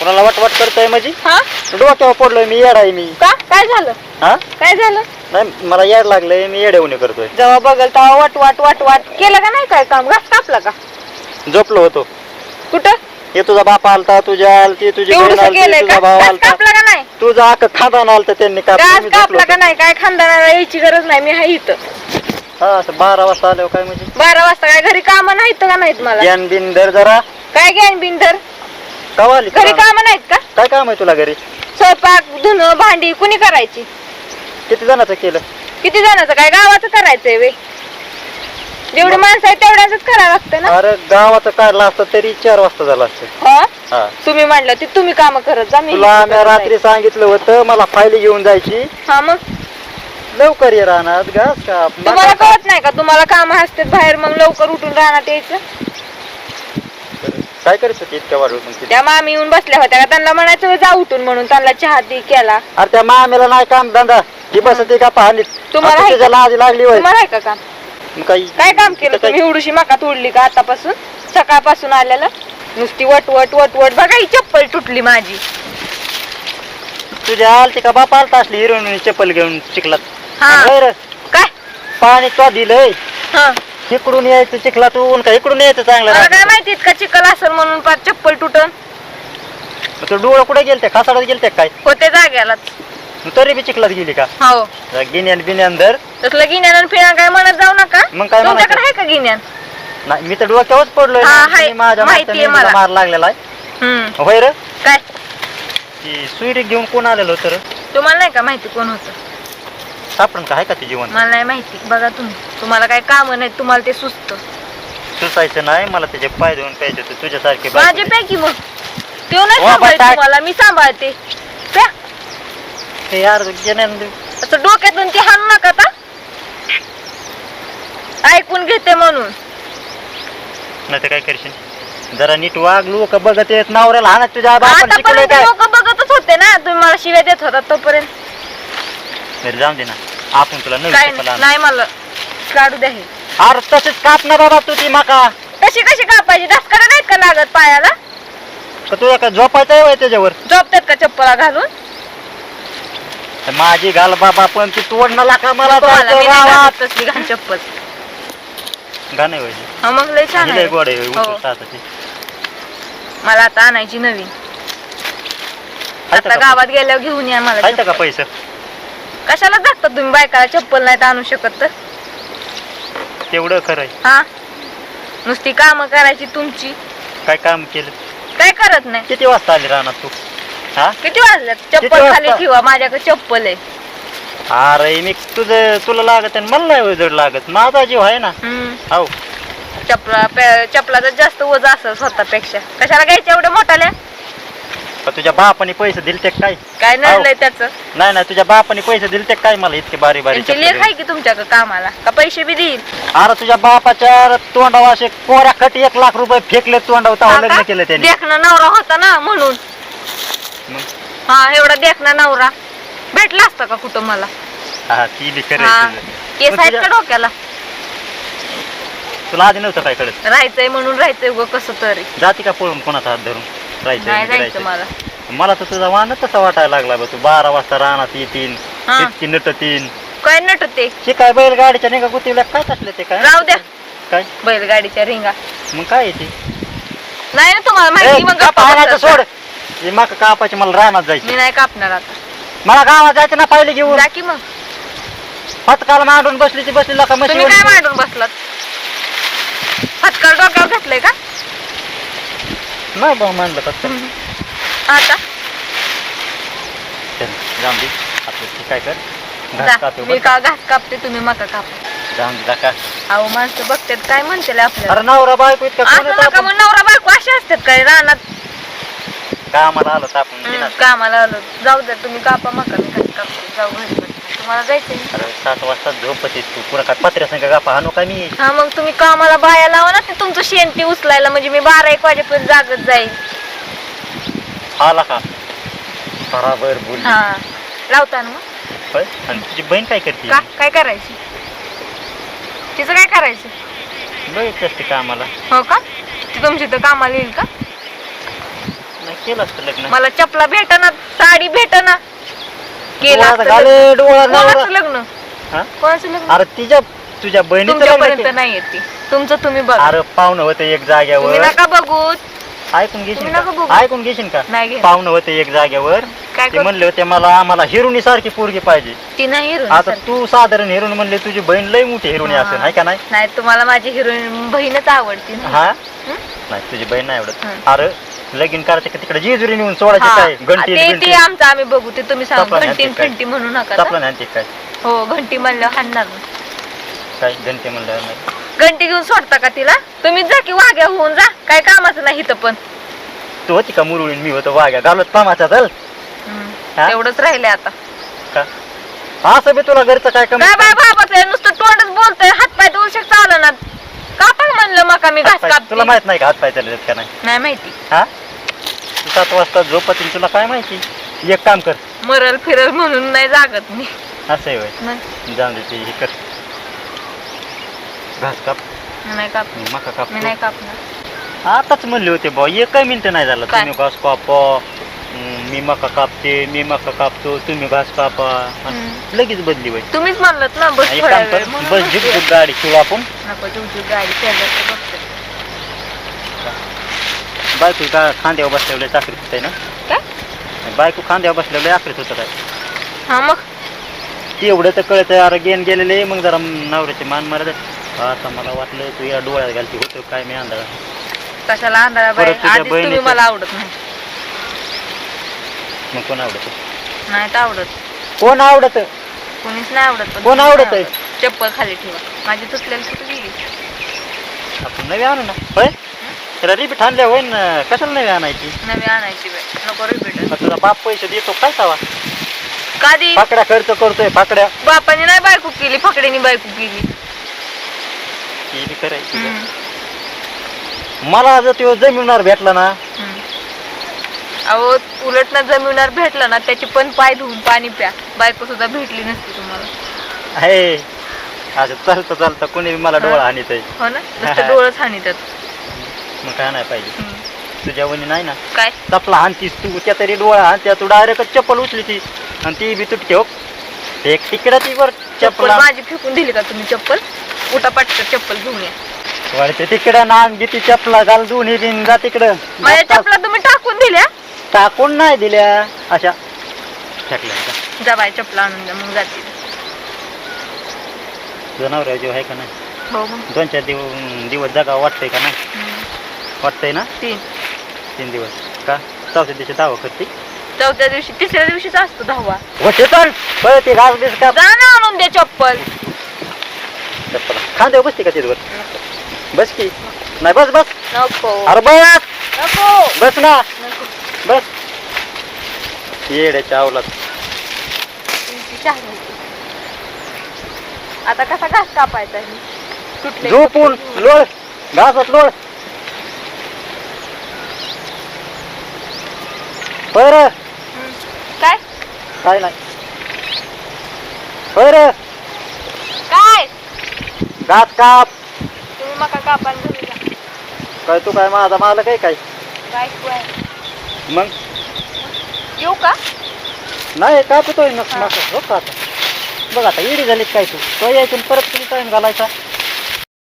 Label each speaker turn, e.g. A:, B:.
A: कुणाला वाटवाट करतोय म्हणजे
B: हा?
A: डोक्यावर पडलोय मी येड आहे मी.
B: का? काय झालं?
A: हा?
B: काय झालं?
A: नाही मला येड लागलंय मी येड्यावणी करतोय.
B: जेव्हा बघल तेव्हा वाट वाट वाट वाट. केलं का नाही काय काम? घास कापला का?
A: झोपलो होतो.
B: कुठं?
A: हे तुझा बाप आलता तुझ्या आलती तुझी बहीण
B: एवढंच
A: आलती
B: केलंय
A: तुझा
B: का?
A: भाऊ
B: घास
A: आलता.
B: कापला का नाही?
A: तुझा अख्खा खादान आलता त्यांनी कापलं,
B: घास
A: मी झोपलो
B: कापला का
A: होतो.
B: नाही? काय खानदानाला यायची गरज नाही मी आहे इथं.
A: हा असं बारा वाजता आल्यावर काय म्हणजे?
B: बारा वाजता काय? घरी काम नाहीत का नाहीत मला?
A: ज्ञान बिन धर जरा.
B: काय घ्यान बिंदर
A: कवा आली
B: घरी? काम नाहीत का?
A: काय काम आहे तुला घरी?
B: स्वयंपाक धुणं भांडी कुणी करायची?
A: किती जणांचं केलं?
B: किती जणांचं? काय गावाचं करायचंय वे? जेवढी माणसं आहेत तेवढ्याच करावं लागतं ना.
A: अरे गावाचं काढलं असतं तरी चार वाजता झालं असतं.
B: हा?
A: हा.
B: तुम्ही म्हणलं ते तुम्ही काम करत जा मी
A: तुला रात्री. सांगितलं होतं मला फाईल घेऊन जायची.
B: हा मग?
A: लवकर ये राहणार घास का
B: तुम्हाला कळत नाही का? तुम्हाला काम असते बाहेर मग लवकर उठून राहण्यात यायचं?
A: काय करत होती इतक्या वाढ मग तिथे?
B: त्या मामी येऊन बसल्या होत्या का? त्यांना म्हणायचं जा उठून म्हणून. त्यांना चहा ती केला.
A: अरे त्या मामेला नाही काम धंदा? ही बसते का पाहणीत?
B: तुम्हाला
A: लाज लागली होय.
B: तुम्हाला आहे का काम?
A: मग काही
B: काय काम केलं
A: तिथं
B: तुम्ही? एवढीशी मका तोडली का आतापासून? सकाळपासून आलेलं नुसती वट वट वट वट. बघा ही चप्पल तुटली माझी.
A: तुझ्या आलती का बाप आलता असली हिरोईन चप्पल घेऊन चिखलात?
B: हा.
A: बरं.
B: काय?
A: पाणी तो दिलंय.
B: हा.
A: इकडून यायचं चिखलातून का इकडून यायचं चांगलं
B: काय. माहिती इतका चिकल असेल म्हणून पार चप्पल तुटन.
A: मग तू डोळं कुठे गेलते? खासाडात गेलते काय?
B: होते जाग्यालाच.
A: मग तरी बी चिखलात गेली का?
B: हो.
A: गिन्यान बिन्यान धर.
B: तसलं गिन्यान फिण्या काय म्हणत जाऊ नका.
A: मग काय
B: तुमच्याकडे
A: म्हणायचं?
B: आहे का गिन्यान?
A: नाही मी तर डोक्यावरच पडलोय
B: हा. हाय.
A: माझ्या
B: माहितीये
A: मागच्या मेंदूला
B: मला.
A: मार लागलेला आहे.
B: हम्म.
A: होय रे?
B: काय?
A: ती सुईरी घेऊन कोण आलेलो तर
B: तुम्हाला नाही का माहिती कोण होतं?
A: सापडून का? आहे का ते जीवन?
B: मला नाही माहिती. बघा तुम्ही. तुम्हाला काय काम नाही तुम्हाला ते सुचत.
A: सुसायचं नाही मला त्याचे पाय देऊन पाहिजे होते. तुझ्यासारखे
B: माझे
A: दे.
B: पैकी मग? तो नाही सांभाळत
A: बटाट.
B: तुम्हाला. मी सांभाळते. प्या.
A: हे यार गिन्यान
B: असं डोक्यातून ते हाणू नका का ऐकून घेते म्हणून.
A: नाही तर काय करशील? जरा नीट वागलू का बघत येत नवऱ्याला हा ना तुझ्या बापाने शिकवलंय
B: आतापर्यंत
A: काय?
B: लोक बघतच होते ना. तुम्ही मला शिव्या देत होता तोपर्यंत.
A: बरं, जाऊन दे ना. आपण तुला नवीन
B: काय
A: चप्पल
B: नाही
A: आणू.
B: नाही मला काढू द्या हे.
A: अरे तसेच काप ना बाबा तू ती माका.
B: कशी कशी कापायची? दसकडे नाहीत का लागत पायाला?
A: का तुला काय झोपायचं आहे होय त्याच्यावर?
B: झोपतात का चप्पला घालून?
A: तर माझी घाल बाबा पण ती तोडणार का मला
B: तुम्हाला
A: जायचं
B: मी नाही
A: गावात.
B: घालत तसली घाण चप्पल.
A: गाणं
B: हा मग लय छान
A: ही
B: आहे.
A: गोड
B: हो. मला आता आणायची नवीन. आता
A: का
B: गावात गेल्यावर घेऊन या मला
A: का
B: चप्पल.
A: पैसे?
B: कशाला जातात तुम्ही बायकाला? चप्पल नाही आणू शकत तर.
A: तेवढं खरंय.
B: हा? नुसती काम करायची तुमची.
A: काय काम केलं?
B: काय करत नाही?
A: किती वाजता आली राहणार तू? हा?
B: किती वाजल्यात?
A: किती
B: चप्पल
A: वाजता?
B: खाली ठेवा माझ्याकडे चप्पल आहे.
A: अरे मी तुझं तुला लागत आहे मला नाही जड लागत. माझा जीव आहे ना.
B: हम्म.
A: हो
B: चपला पे- चपलाचं जास्त वज असेल स्वतःपेक्षा. कशाला घ्यायच्या एवढ्या मोठाल्या?
A: का तुझ्या बापाने पैसे दिलते काय?
B: काय नडलंय त्याचं?
A: नाही नाही तुझ्या बापाने पैसे दिलते काय मला इतके बारी बारी
B: त्यांची लेख आहे की तुमच्याकडे कामाला? का पैसे बी देईल
A: अरे तुझ्या बापाच्या तोंडावर असे कोऱ्या खटी एक लाख रुपये फेकले तोंडावर लग्न केलं त्याने.
B: देखणं नवरा होता ना म्हणून? हा एवढा देखणा नवरा. भेटला असता का कुठं मला?
A: हा ती बी खरं आहे तुझं.
B: केस आहेत का डोक्याला?
A: तुला आधी नव्हतं काय कळत?
B: राहायचंय म्हणून राहायचंय उगं कसं तरी.
A: जाती का पळून कोणाचा हात धरून?
B: नाही जायचं. मला.
A: मला तर तुझा वाहन तसा वाटायला लागला बा तू बारा वाजता रानात येतील
B: हा.
A: इतकी नटतीन.
B: काय नटते?
A: शिकाय बैलगाडीच्या निघा गुतीला काय असले ते काय?
B: राहू द्या.
A: काय?
B: बैलगाडीच्या रिंगा.
A: मग काय येते
B: नाही ना तुम्हाला माहिती मग गप्पा बसतात.
A: सोड. हे मका कापायची मला रानात जायची.
B: मी नाही कापणार आता.
A: मला गावात जायचं ना पाहिले घेऊन.
B: जा की मग.
A: फटकाला मांडून बसली ती बसली का
B: तुम्ही काय मांडून बसलात फटकार डोक्यावर घातलंय का
A: नाही बा मांडलं फक्त
B: आता
A: चल, जाऊन दे आपलं ते काय कर
B: जा
A: घास कापू
B: मी
A: बरं.
B: का घास कापते तुम्ही मका काप
A: जाऊन दे जा का
B: अहो माणसं बघतात काय म्हणतील आपल्याला
A: अरे नवरा बायको इतका कोण
B: असं
A: येतं
B: नका
A: आपण?
B: मग नवरा बायको असे असतात काय रानात
A: कामाला आलो तर आपण.
B: कामाला आलो. जाऊ द्या तुम्ही कापा मका मी घास कापते. जाऊ घरी. तुम्हाला जायचंय?
A: अरे सात वाजता झोपत तू पुन्हा काय पत्र्या संग गापा हाणू का मी?
B: हा मग तुम्ही कामाला बाया लावा ना ते तुमचं शेणती उचलायला म्हणजे मी बारा एक वाजेपर्यंत जागत जाईल
A: आला का? बराबर बोल
B: हा. लावता ना मग.
A: आणि तुझी बहीण काय करते?
B: का? काय करायची? तिचं काय करायचं?
A: बघितली असते कामाला.
B: हो का? ती तुमची तर कामाला येईल का?
A: केलं असतं लग्न
B: मला चपला भेटना साडी भेटना केलं
A: डोळा
B: असतं
A: घाले,
B: लग्न.
A: डोळा
B: कोणाचं
A: नवरा.
B: लग्न
A: हा?
B: कोणाचं लग्न
A: अरे तिच्या तुझ्या बहिणीचं लग्न
B: तुमच्यापर्यंत
A: केलं.
B: नाही येते तुमचं तुम्ही बघा
A: अरे पाहुणं होतं एक
B: तुम्ही
A: जाग्यावर
B: नका बघू
A: ऐकून घेशील
B: तुम्ही नका
A: का
B: बघू.
A: ऐकून घेशील का
B: नाही
A: पाहुणं होते एक जाग्यावर
B: काय
A: ते
B: करू?
A: म्हणले होते मला आम्हाला हिरुणी सारखी पोरगी पाहिजे
B: ती नाही हिरोईन
A: आता
B: सारखी.
A: तू साधारण हिरोईन म्हणले तुझी बहीण लय मोठी हिरोणी
B: हा.
A: असेल आहे का नाही
B: नाही तुम्हाला माझी हिरोईन बहीणच आवडती ना.
A: हा
B: हं?
A: नाही तुझी बहीण नाही आवडत
B: हं.
A: अरे लगीन करायचं का तिकडे? जेजुरी नेऊन सोडायचे
B: हा.
A: काय? घंटी
B: ते
A: घंटी.
B: आमचं आम्ही बघू. ते तुम्ही सांगा.
A: नाही
B: घंटी
A: ते काय.
B: घंटी म्हणू नका ना.
A: नाही ते काय?
B: हो घंटी म्हणलं हाणणार.
A: काय घंटी म्हणलं नाही.
B: घंटी घेऊन सोडता का तिला? तुम्हीच जा की वाघ्या होऊन जा. काय कामाचं नाही इथं पण.
A: तू होती का मुरळीन मी होतो वाघ्या. घालत पामाचा चल.
B: हा? तेवढंच राहिलंय आता.
A: का? असं बी तुला घरचं काय कमी?
B: काय बाय बाबाच नुसतं तोंडच बोलतोय. हात पाय दोन शक चाललं ना. म्हणलं मका मी घास
A: हातपाय-
B: कापते.
A: तुला माहीत नाही का हात पाय चालले का नाही?
B: नाही माहिती.
A: हा? तू सात वाजता झोपत तुला काय माहिती? एक काम कर.
B: मरल फिरल म्हणून नाही जागत मी.
A: असं होय.
B: नाही.
A: जाऊन दे ते हे कर. घास काप.
B: नाही काप
A: मका काप
B: मी नाही कापणार.
A: आताच म्हणले होते बा एक मिनिट नाही झालं.
B: काय?
A: तुम्ही घास कापा. मी मका कापते मी मका कापतो तुम्ही घास कापा.
B: हम्म.
A: लगेच बदली होय
B: तुम्हीच म्हणलत ना बस
A: एक
B: थोडा
A: काम
B: वेळ
A: कर
B: म्हणून
A: बस. झुक झुक गाडी शिव आपण.
B: नको तुमची गाडी शेजारचं बघते.
A: बायको का खांद्यावर बसल्यावर चाकरीत होत आहे ना?
B: काय?
A: बायको खांद्यावर बसल्यावर आकरीत होतं काय
B: हा मग?
A: तेवढं तर कळत अरे गेन गेलेले मग जरा नवऱ्याचे मान मारत आता मला वाटलं तू या डोळ्यात घालती होतं काय मी अंदाज
B: कशाला अंधारा बाई?
A: परत तुझ्या
B: आधीच तुम्ही
A: बहिणीचं-
B: मला आवडत नाही.
A: मग कोण आवडत?
B: नाही तर आवडत.
A: कोण आवडत?
B: कोणीच नाही आवडत पण
A: कोण
B: तुम्ही
A: आवडत?
B: नाही
A: आहे?
B: चप्पल खाली ठेवा. माझी तुटलेली कुठे गेली
A: आपण नवी आणू ना? होय? त्याला रिपीट आणल्या होईन ना कशाला नवी आणायची?
B: नवी आणायची बाई. नको रिपीट
A: मग तुझा बाप पैसे देतो काय सावा
B: कधी?
A: पाकड्या खर्च करतोय पाकड्या.
B: बापाने नाही बायको केली फकड्याने बायको केली.
A: ही बी करायची का?
B: हम्म.
A: मला जर तो जमिनार भेटला ना
B: हम्म. अहो उलट ना जमिनीवर भेटलं ना त्याची पण पाय धुवून पाणी प्या. बायको सुद्धा भेटली नसती तुम्हाला.
A: आहे असं चालतं चालतं कोणी मला. डोळा आणत आहे
B: हो ना? नुसतं डोळच हानितात
A: मग काय नाही पाहिजे. तुझ्या वणी नाही ना?
B: काय?
A: चपला हाणतीस तू त्या तरी डोळा हाणत्या तू डायरेक्ट चप्पल उचली ती. आणि ती बी तुटते हो. एक तिकडं ती वर
B: चप्पल माझी फेकून दिली का तुम्ही चप्पल? उठा पाटकर चप्पल घेऊन या.
A: तिकडं नान घेते चपला घाल दोन्ही दिन जा तिकडं.
B: माझ्या चपला तुम्ही टाकून दिल्या?
A: टाकून नाही दिल्या. अशा. फेकल्या का?
B: जा बाय चपला आणून द्या मग जाते
A: जनावर जीव आहे का नाही?
B: हो मग.
A: दोन चार दिवस दिवस जगा वाटतंय का नाही?
B: हम्म.
A: वाटतंय ना?
B: तीन.
A: तीन दिवस. का? चौथ्या दिवशी दावा करते?
B: चौथ्या दिवशी तिसऱ्या दिवशीच असतो दहावा
A: वटे चल. पळ ते घास बीस का?
B: जा ना आणून दे चप्पल.
A: चप्पल. खांद्यावर बसते का तिथवर बस की. नाही बस बस.
B: नको.
A: अरे बस.
B: नको.
A: बस ना.
B: नको.
A: बस. येड्याच्या अवलात
B: तुमची. आता कसा घास कापायचा? तुटले
A: झोपून. लोळ. घासात लोळ. बर.
B: काय?
A: काय नाही. बर
B: काय?
A: घास काप.
B: तुम्ही मका कापायला घरी जा.
A: काय तू काय माझा मालक आहे काय?
B: बायको आहे.
A: मग?
B: येऊ का?
A: नाही कापतोय ना
B: हा.
A: मका हो का आता. बघ आता इडी झाली काय तू? तो यायचं आणि परत किती टाइम घालायचा.